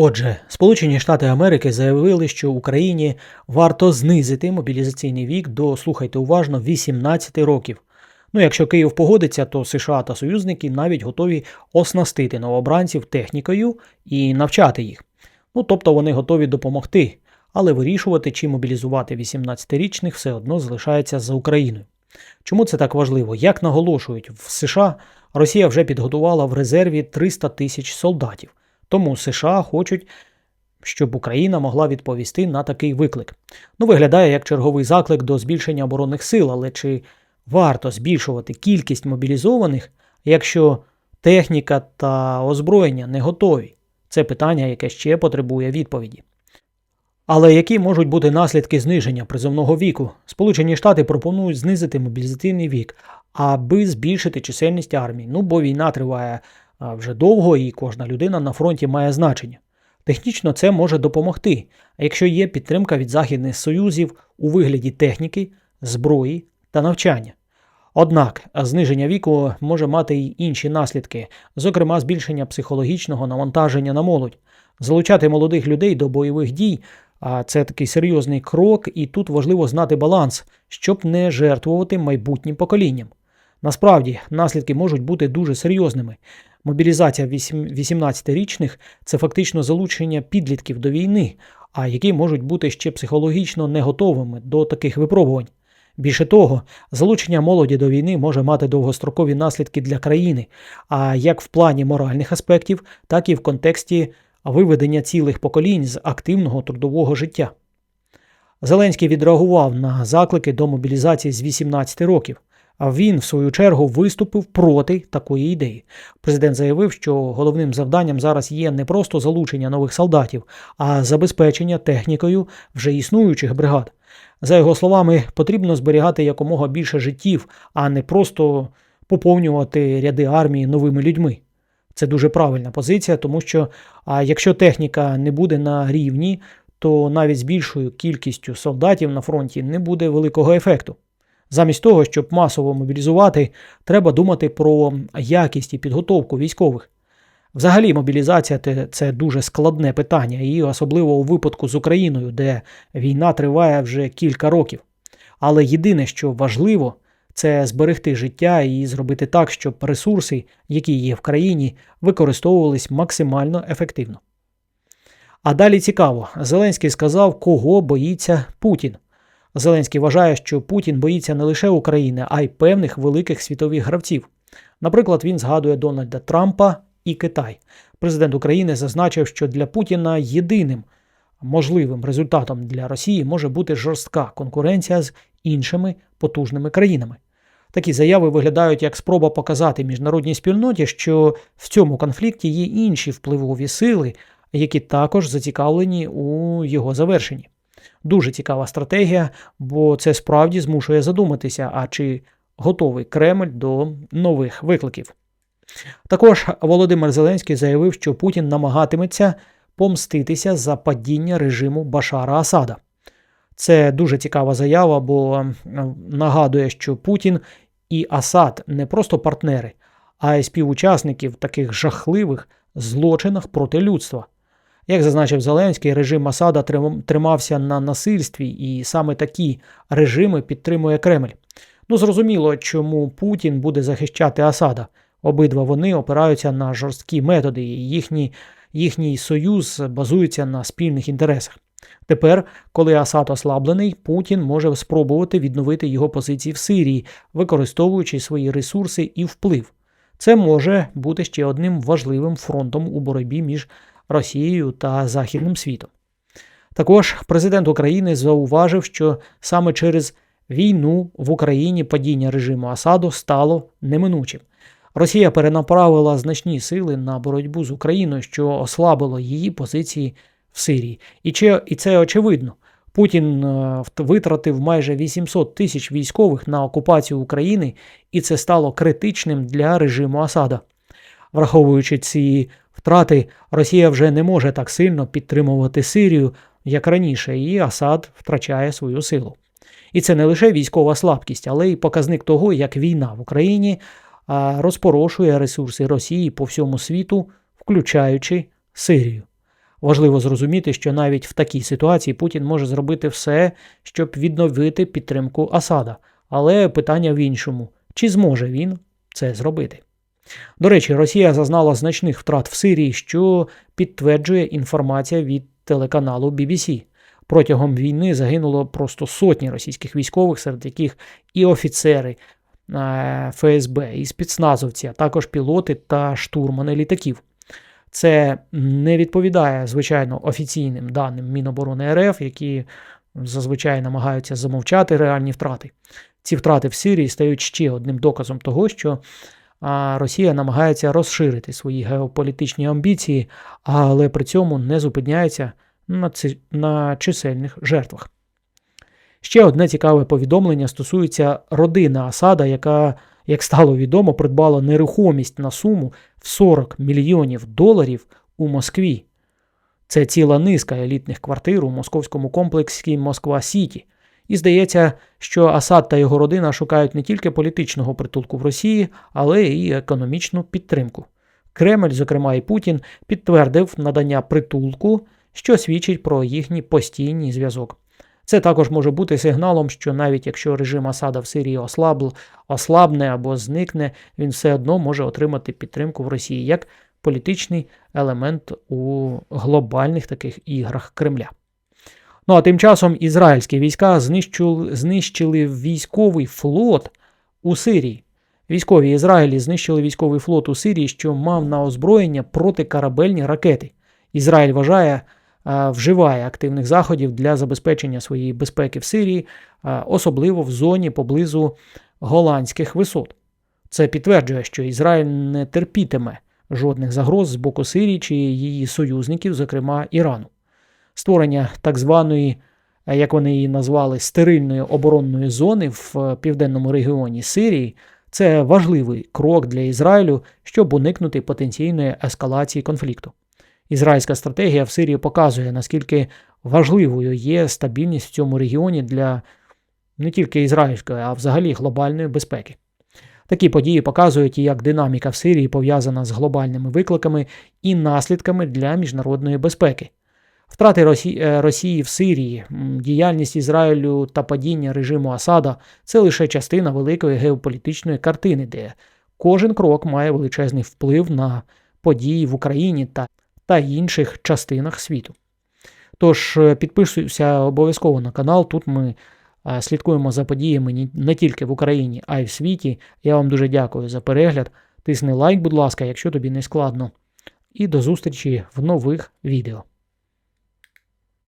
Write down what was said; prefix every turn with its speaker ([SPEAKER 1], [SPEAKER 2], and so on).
[SPEAKER 1] Отже, Сполучені Штати Америки заявили, що Україні варто знизити мобілізаційний вік до, слухайте уважно, 18 років. Ну, якщо Київ погодиться, то США та союзники навіть готові оснастити новобранців технікою і навчати їх. Ну, тобто вони готові допомогти, але вирішувати чи мобілізувати 18-річних все одно залишається за Україною. Чому це так важливо? Як наголошують, в США Росія вже підготувала в резерві 300 тисяч солдатів. Тому США хочуть, щоб Україна могла відповісти на такий виклик. Ну, виглядає як черговий заклик до збільшення оборонних сил, але чи варто збільшувати кількість мобілізованих, якщо техніка та озброєння не готові? Це питання, яке ще потребує відповіді. Але які можуть бути наслідки зниження призовного віку? Сполучені Штати пропонують знизити мобілізаційний вік, аби збільшити чисельність армії. Ну бо війна триває вже довго, і кожна людина на фронті має значення. Технічно це може допомогти, а якщо є підтримка від західних союзів у вигляді техніки, зброї та навчання. Однак зниження віку може мати й інші наслідки, зокрема збільшення психологічного навантаження на молодь, залучати молодих людей до бойових дій. А це такий серйозний крок, і тут важливо знати баланс, щоб не жертвувати майбутнім поколінням. Насправді, наслідки можуть бути дуже серйозними. Мобілізація 18-річних це фактично залучення підлітків до війни, а які можуть бути ще психологічно не готовими до таких випробувань. Більше того, залучення молоді до війни може мати довгострокові наслідки для країни, а як в плані моральних аспектів, так і в контексті виведення цілих поколінь з активного трудового життя. Зеленський відреагував на заклики до мобілізації з 18 років, а він, в свою чергу, виступив проти такої ідеї. Президент заявив, що головним завданням зараз є не просто залучення нових солдатів, а забезпечення технікою вже існуючих бригад. За його словами, потрібно зберігати якомога більше життів, а не просто поповнювати ряди армії новими людьми. Це дуже правильна позиція, тому що а якщо техніка не буде на рівні, то навіть з більшою кількістю солдатів на фронті не буде великого ефекту. Замість того, щоб масово мобілізувати, треба думати про якість і підготовку військових. Взагалі, мобілізація це дуже складне питання, і особливо у випадку з Україною, де війна триває вже кілька років. Але єдине, що важливо, це зберегти життя і зробити так, щоб ресурси, які є в країні, використовувались максимально ефективно. А далі цікаво, Зеленський сказав, кого боїться Путін. Зеленський вважає, що Путін боїться не лише України, а й певних великих світових гравців. Наприклад, він згадує Дональда Трампа і Китай. Президент України зазначив, що для Путіна єдиним можливим результатом для Росії може бути жорстка конкуренція з іншими потужними країнами. Такі заяви виглядають як спроба показати міжнародній спільноті, що в цьому конфлікті є інші впливові сили, які також зацікавлені у його завершенні. Дуже цікава стратегія, бо це справді змушує задуматися, а чи готовий Кремль до нових викликів. Також Володимир Зеленський заявив, що Путін намагатиметься помститися за падіння режиму Башара Асада. Це дуже цікава заява, бо нагадує, що Путін і Асад не просто партнери, а й співучасники в таких жахливих злочинах проти людства. Як зазначив Зеленський, режим Асада тримався на насильстві, і саме такі режими підтримує Кремль. Ну, зрозуміло, чому Путін буде захищати Асада. Обидва вони опираються на жорсткі методи, і їхній, їхній союз базується на спільних інтересах. Тепер, коли Асад ослаблений, Путін може спробувати відновити його позиції в Сирії, використовуючи свої ресурси і вплив. Це може бути ще одним важливим фронтом у боротьбі між Росією та Західним світом. Також президент України зауважив, що саме через війну в Україні падіння режиму Асаду стало неминучим. Росія перенаправила значні сили на боротьбу з Україною, що ослабило її позиції в Сирії. І, це очевидно. Путін витратив майже 800 тисяч військових на окупацію України, і це стало критичним для режиму Асада. Враховуючи ці втрати, Росія вже не може так сильно підтримувати Сирію, як раніше, і Асад втрачає свою силу. І це не лише військова слабкість, але й показник того, як війна в Україні розпорошує ресурси Росії по всьому світу, включаючи Сирію. Важливо зрозуміти, що навіть в такій ситуації Путін може зробити все, щоб відновити підтримку Асада. Але питання в іншому: чи зможе він це зробити? До речі, Росія зазнала значних втрат в Сирії, що підтверджує інформація від телеканалу BBC. Протягом війни загинуло просто сотні російських військових, серед яких і офіцери е, ФСБ, і спецназовці, а також пілоти та штурмани літаків. Це не відповідає, звичайно, офіційним даним Міноборони РФ, які зазвичай намагаються замовчати реальні втрати. Ці втрати в Сирії стають ще одним доказом того, що Росія намагається розширити свої геополітичні амбіції, але при цьому не зупиняється на, ци... на чисельних жертвах. Ще одне цікаве повідомлення стосується родини Асада, яка, як стало відомо, придбала нерухомість на суму в 40 мільйонів доларів у Москві. Це ціла низка елітних квартир у московському комплексі Москва Сіті. І здається, що Асад та його родина шукають не тільки політичного притулку в Росії, але й економічну підтримку. Кремль, зокрема і Путін, підтвердив надання притулку, що свідчить про їхній постійний зв'язок. Це також може бути сигналом, що навіть якщо режим Асада в Сирії ослабл, ослабне або зникне, він все одно може отримати підтримку в Росії як політичний елемент у глобальних таких іграх Кремля. Ну а тим часом ізраїльські війська знищили, знищили військовий флот у Сирії. Військові Ізраїлі знищили військовий флот у Сирії, що мав на озброєння протикорабельні ракети. Ізраїль вважає, вживає активних заходів для забезпечення своєї безпеки в Сирії, особливо в зоні поблизу голландських висот. Це підтверджує, що Ізраїль не терпітиме жодних загроз з боку Сирії чи її союзників, зокрема Ірану створення так званої, е, як вони її назвали, стерильної оборонної зони в е, південному регіоні Сирії. Це важливий крок для Ізраїлю, щоб уникнути потенційної ескалації конфлікту. Ізраїльська стратегія в Сирії показує, наскільки важливою є стабільність в цьому регіоні для не тільки ізраїльської, а взагалі глобальної безпеки. Такі події показують, як динаміка в Сирії пов'язана з глобальними викликами і наслідками для міжнародної безпеки. Втрати е, Росії в Сирії, діяльність Ізраїлю та падіння режиму Асада це лише частина великої геополітичної картини, де кожен крок має величезний вплив на події в Україні та, та інших частинах світу. Тож е, підписуйся обов'язково на канал. Тут ми е, слідкуємо за подіями не тільки в Україні, а й в світі. Я вам дуже дякую за перегляд. Тисни лайк, будь ласка, якщо тобі не складно. І до зустрічі в нових відео.